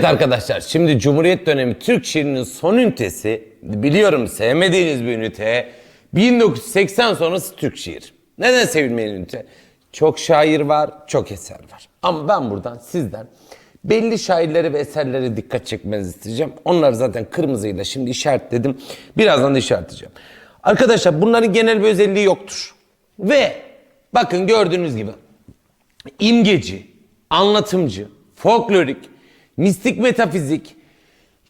Evet arkadaşlar şimdi Cumhuriyet dönemi Türk şiirinin son ünitesi biliyorum sevmediğiniz bir ünite 1980 sonrası Türk şiir. Neden sevilmeyen ünite? Çok şair var, çok eser var. Ama ben buradan sizden belli şairlere ve eserlere dikkat çekmenizi isteyeceğim. Onları zaten kırmızıyla şimdi işaretledim. Birazdan da işaretleyeceğim. Arkadaşlar bunların genel bir özelliği yoktur. Ve bakın gördüğünüz gibi imgeci, anlatımcı, folklorik, mistik metafizik,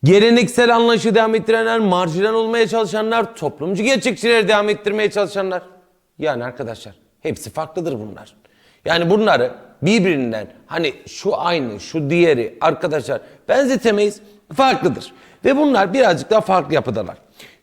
geleneksel anlayışı devam ettirenler, marjinal olmaya çalışanlar, toplumcu gerçekçileri devam ettirmeye çalışanlar. Yani arkadaşlar hepsi farklıdır bunlar. Yani bunları birbirinden hani şu aynı, şu diğeri arkadaşlar benzetemeyiz. Farklıdır. Ve bunlar birazcık daha farklı yapıdalar.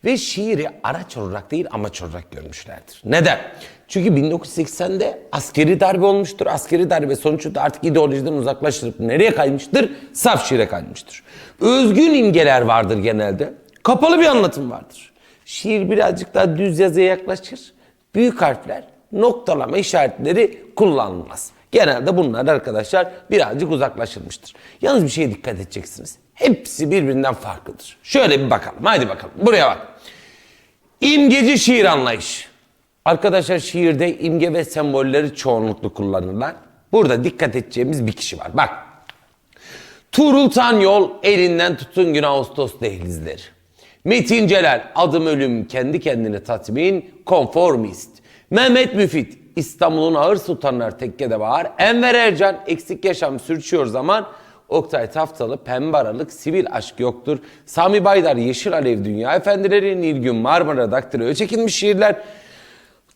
Ve şiiri araç olarak değil amaç olarak görmüşlerdir. Neden? Çünkü 1980'de askeri darbe olmuştur. Askeri darbe sonuçta artık ideolojiden uzaklaştırıp nereye kaymıştır? Saf şiire kaymıştır. Özgün imgeler vardır genelde. Kapalı bir anlatım vardır. Şiir birazcık daha düz yazıya yaklaşır. Büyük harfler, noktalama işaretleri kullanılmaz. Genelde bunlar arkadaşlar birazcık uzaklaşılmıştır. Yalnız bir şeye dikkat edeceksiniz. Hepsi birbirinden farklıdır. Şöyle bir bakalım. Haydi bakalım. Buraya bak. İmgeci şiir anlayış. Arkadaşlar şiirde imge ve sembolleri çoğunluklu kullanırlar. Burada dikkat edeceğimiz bir kişi var. Bak. Tuğrul Tanyol elinden tutun gün Ağustos dehlizleri. Metin Celal adım ölüm kendi kendine tatmin konformist. Mehmet Müfit İstanbul'un ağır sultanlar tekkede bağır. Enver Ercan eksik yaşam sürçüyor zaman. Oktay Taftalı pembe aralık sivil aşk yoktur. Sami Baydar Yeşil Alev Dünya Efendileri Nilgün Marmara Daktilo'ya çekilmiş şiirler.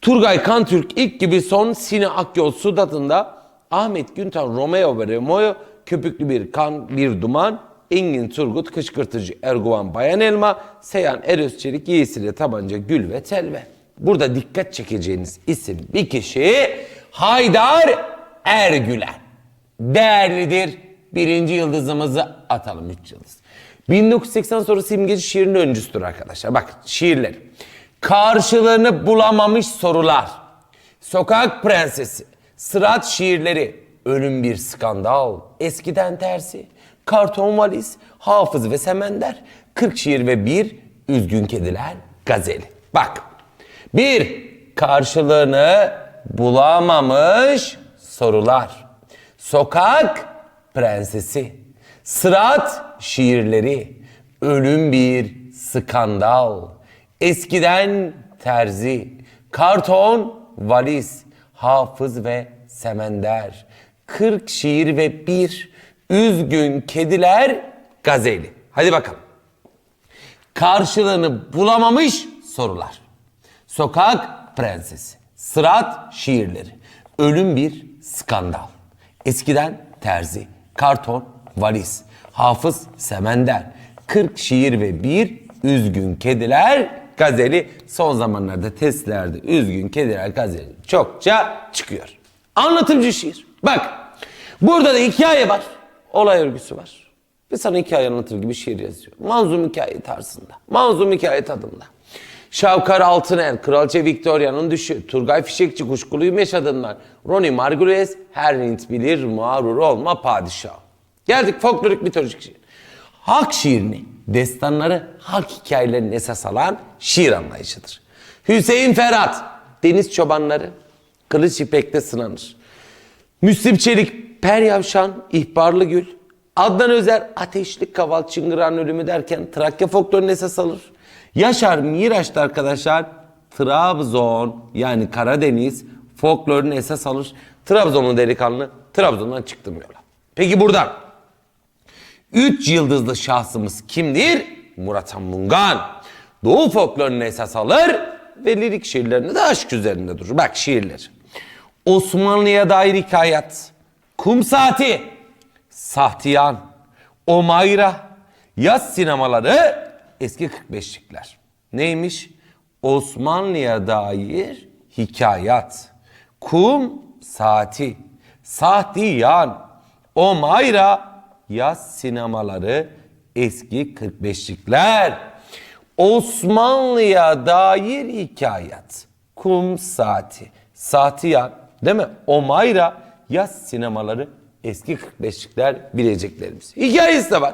Turgay Kantürk ilk gibi son Sine Akyol Sudat'ında Ahmet Güntan Romeo ve Romeo köpüklü bir kan bir duman Engin Turgut kışkırtıcı Erguvan Bayan Elma Seyhan Erözçelik Yiğisile Tabanca Gül ve Telve. Burada dikkat çekeceğiniz isim bir kişi Haydar Ergülen. Değerlidir. Birinci yıldızımızı atalım üç yıldız. 1980 sonrası imgeci şiirin öncüsüdür arkadaşlar. Bak şiirleri. Karşılığını bulamamış sorular. Sokak Prensesi. Sırat şiirleri. Ölüm bir skandal. Eskiden tersi. Karton valiz. Hafız ve semender. 40 şiir ve bir üzgün kediler gazeli. Bak. Bir, karşılığını bulamamış sorular. Sokak prensesi. Sırat şiirleri. Ölüm bir skandal. Eskiden terzi. Karton valiz. Hafız ve semender. Kırk şiir ve bir üzgün kediler gazeli. Hadi bakalım. Karşılığını bulamamış sorular. Sokak prensesi. Sırat şiirleri. Ölüm bir skandal. Eskiden terzi, karton, valiz, hafız, semender, 40 şiir ve bir üzgün kediler gazeli son zamanlarda testlerde üzgün kediler gazeli çokça çıkıyor. Anlatımcı şiir. Bak burada da hikaye var. Olay örgüsü var. Ve sana hikaye anlatır gibi şiir yazıyor. Manzum hikaye tarzında. Manzum hikaye tadında. Şavkar Altınel, Kraliçe Victoria'nın düşü, Turgay Fişekçi kuşkuluyum yaşadığından, Ronnie Margulies, her Hint bilir mağrur olma padişah. Geldik folklorik mitolojik şiir. Halk şiirini, destanları, halk hikayelerini esas alan şiir anlayışıdır. Hüseyin Ferhat, deniz çobanları, kılıç ipekte sınanır. Müslim Çelik, Per Yavşan, İhbarlı Gül, Adnan Özer, Ateşli Kaval, Çıngıran Ölümü derken Trakya folklorunu esas alır. Yaşar Miraç da arkadaşlar Trabzon yani Karadeniz folklorunu esas alır. Trabzonlu delikanlı Trabzon'dan çıktım yola. Peki buradan üç yıldızlı şahsımız kimdir? Murat Han Mungan. Doğu folklorunu esas alır ve lirik şiirlerinde de aşk üzerinde durur. Bak şiirler. Osmanlı'ya dair hikayet. Kum Saati. Sahtiyan. Omayra. Yaz sinemaları eski 45'likler. Neymiş? Osmanlı'ya dair hikayat. Kum saati. Sahtiyan. Omayra. Yaz sinemaları eski 45'likler. Osmanlı'ya dair hikayat. Kum saati. Sahtiyan. Değil mi? Omayra. Yaz sinemaları eski 45'likler bileceklerimiz. Hikayesi de var.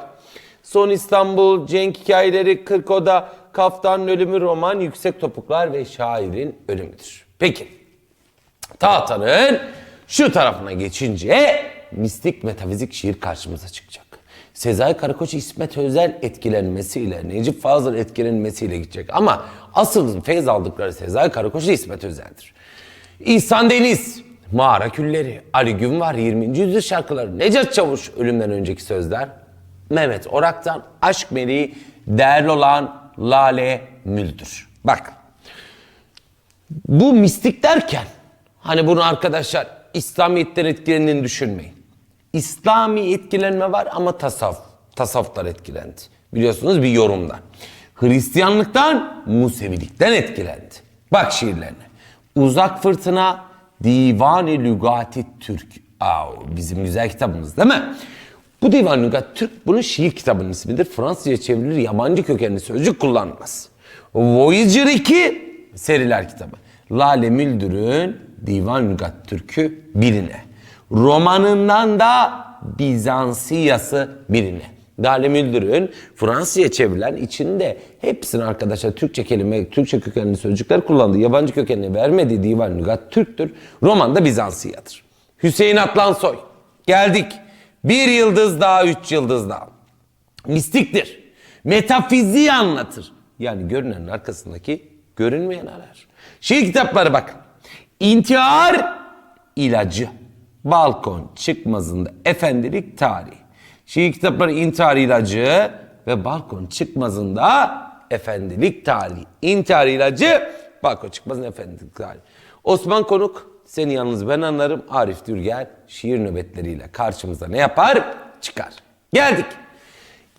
Son İstanbul, Cenk hikayeleri, Kırk Oda, Kaftan'ın ölümü, roman, yüksek topuklar ve şairin ölümüdür. Peki, tahtanın şu tarafına geçince mistik metafizik şiir karşımıza çıkacak. Sezai Karakoç İsmet Özel etkilenmesiyle, Necip Fazıl etkilenmesiyle gidecek. Ama asıl feyz aldıkları Sezai Karakoç ile İsmet Özel'dir. İhsan Deniz, Mağara Külleri, Ali Günvar 20. yüzyıl şarkıları, Necat Çavuş ölümden önceki sözler, Mehmet Orak'tan Aşk Meleği, değerli olan Lale Müldür. Bak, bu mistik derken hani bunu arkadaşlar İslamiyet'ten etkilendiğini düşünmeyin. İslami etkilenme var ama tasavvuf, tasavvuflar etkilendi. Biliyorsunuz bir yorumdan. Hristiyanlıktan, Musevilikten etkilendi. Bak şiirlerine. Uzak fırtına, Divan-ı Lügati Türk. Aa, bizim güzel kitabımız değil mi? Bu Divan-ı Lügati Türk bunun şiir kitabının ismidir. Fransızca çevrilir, yabancı kökenli sözcük kullanmaz. Voyager 2 seriler kitabı. Lale Müldür'ün Divan Lügat Türk'ü birine. Romanından da Bizansiyası birine. Lale Müldür'ün Fransızca çevrilen içinde hepsini arkadaşlar Türkçe kelime, Türkçe kökenli sözcükler kullandığı, yabancı kökenli vermediği Divan Lügat Türk'tür. Roman da Bizansiyadır. Hüseyin Atlansoy. Geldik. Bir yıldız daha, üç yıldız daha mistiktir. Metafiziği anlatır. Yani görünenin arkasındaki görünmeyen arar. Şiir kitapları bakın. İntihar ilacı. Balkon çıkmazında efendilik tarihi. Şiir kitapları intihar ilacı ve balkon çıkmazında efendilik tarihi. İntihar ilacı, balkon çıkmazında efendilik tarihi. Osman Konuk, seni yalnız ben anlarım. Arif Dürger şiir nöbetleriyle karşımıza ne yapar? Çıkar. Geldik.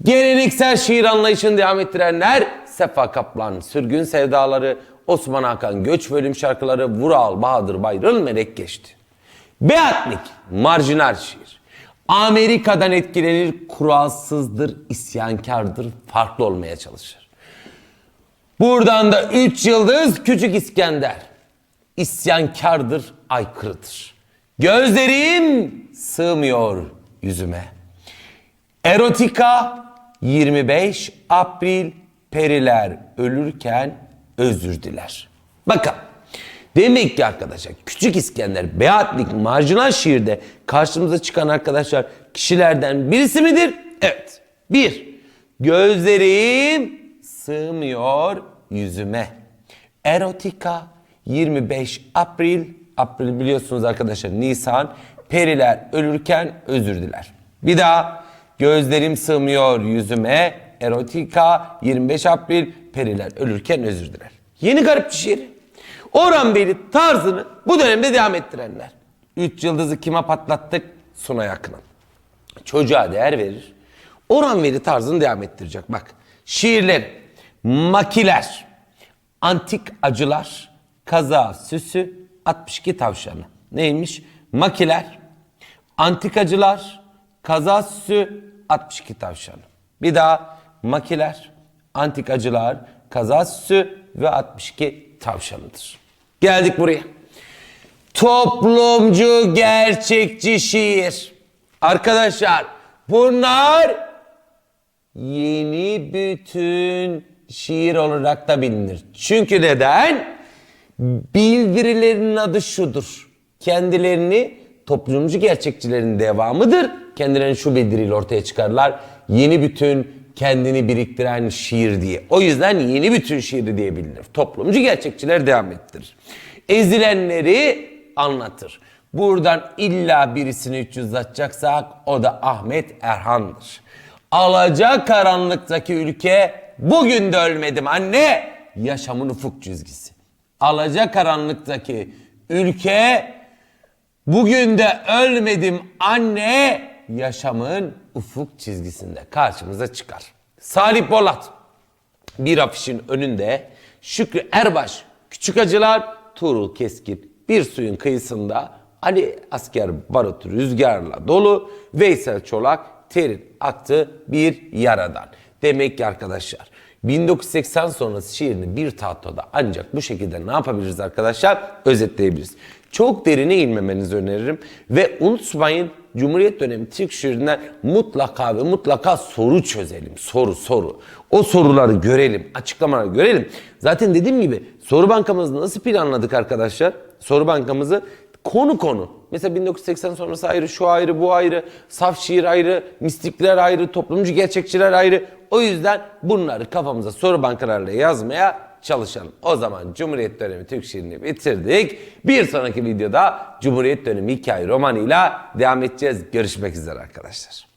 Geleneksel şiir anlayışını devam ettirenler Sefa Kaplan, Sürgün Sevdaları, Osman Hakan Göç Bölüm şarkıları, Vural, Bahadır Bayrıl Melek geçti. Beatnik, marjinal şiir. Amerika'dan etkilenir, kuralsızdır, isyankardır, farklı olmaya çalışır. Buradan da 3 yıldız Küçük İskender. İsyankardır, aykırıdır. Gözlerim sığmıyor yüzüme. Erotika 25 April periler ölürken özür diler. Bakın demek ki arkadaşlar Küçük İskender Beatlik marjinal şiirde karşımıza çıkan arkadaşlar kişilerden birisi midir? Evet. Bir, gözlerim sığmıyor yüzüme. Erotika 25 April, April biliyorsunuz arkadaşlar Nisan, periler ölürken özür diler. Bir daha gözlerim sığmıyor yüzüme, erotika 25 April, periler ölürken özür diler. Yeni garip bir şiir. Orhan Beyli tarzını bu dönemde devam ettirenler. Üç yıldızı kime patlattık? Sunay Akın'a. Çocuğa değer verir. Orhan Veli tarzını devam ettirecek. Bak şiirler, makiler, antik acılar, kaza süsü, 62 tavşanı. Neymiş? Makiler, antikacılar, kaza süsü, 62 tavşanı. Bir daha makiler, antikacılar, kaza süsü ve 62 tavşanıdır. Geldik buraya. Toplumcu gerçekçi şiir. Arkadaşlar bunlar yeni bütün şiir olarak da bilinir. Çünkü neden? Bildirilerinin adı şudur. Kendilerini toplumcu gerçekçilerin devamıdır. Kendilerini şu bildiriyle ortaya çıkarlar. Yeni bütün kendini biriktiren şiir diye. O yüzden yeni bütün şiiri diye bilinir. Toplumcu gerçekçiler devam ettirir. Ezilenleri anlatır. Buradan illa birisini 300 atacaksak o da Ahmet Erhan'dır. Alaca karanlıktaki ülke bugün de ölmedim anne yaşamın ufuk çizgisi. Alaca karanlıktaki ülke bugün de ölmedim anne yaşamın ufuk çizgisinde karşımıza çıkar. Salih Bolat bir afişin önünde Şükrü Erbaş, Küçük Acılar, Tuğrul Keskin bir suyun kıyısında Ali Asker barutu rüzgarla dolu Veysel Çolak terin aktı bir yaradan. Demek ki arkadaşlar 1980 sonrası şiirini bir tahtada ancak bu şekilde ne yapabiliriz arkadaşlar? Özetleyebiliriz. Çok derine inmemenizi öneririm ve unutmayın Cumhuriyet dönemi Türk şiirinden mutlaka ve mutlaka soru çözelim. Soru soru. O soruları görelim, açıklamaları görelim. Zaten dediğim gibi soru bankamızı nasıl planladık arkadaşlar? Soru bankamızı konu konu. Mesela 1980 sonrası ayrı, şu ayrı, bu ayrı, saf şiir ayrı, mistikler ayrı, toplumcu gerçekçiler ayrı. O yüzden bunları kafamıza soru bankalarıyla yazmaya çalışalım. O zaman Cumhuriyet dönemi Türk şiirini bitirdik. Bir sonraki videoda Cumhuriyet dönemi hikaye romanıyla devam edeceğiz. Görüşmek üzere arkadaşlar.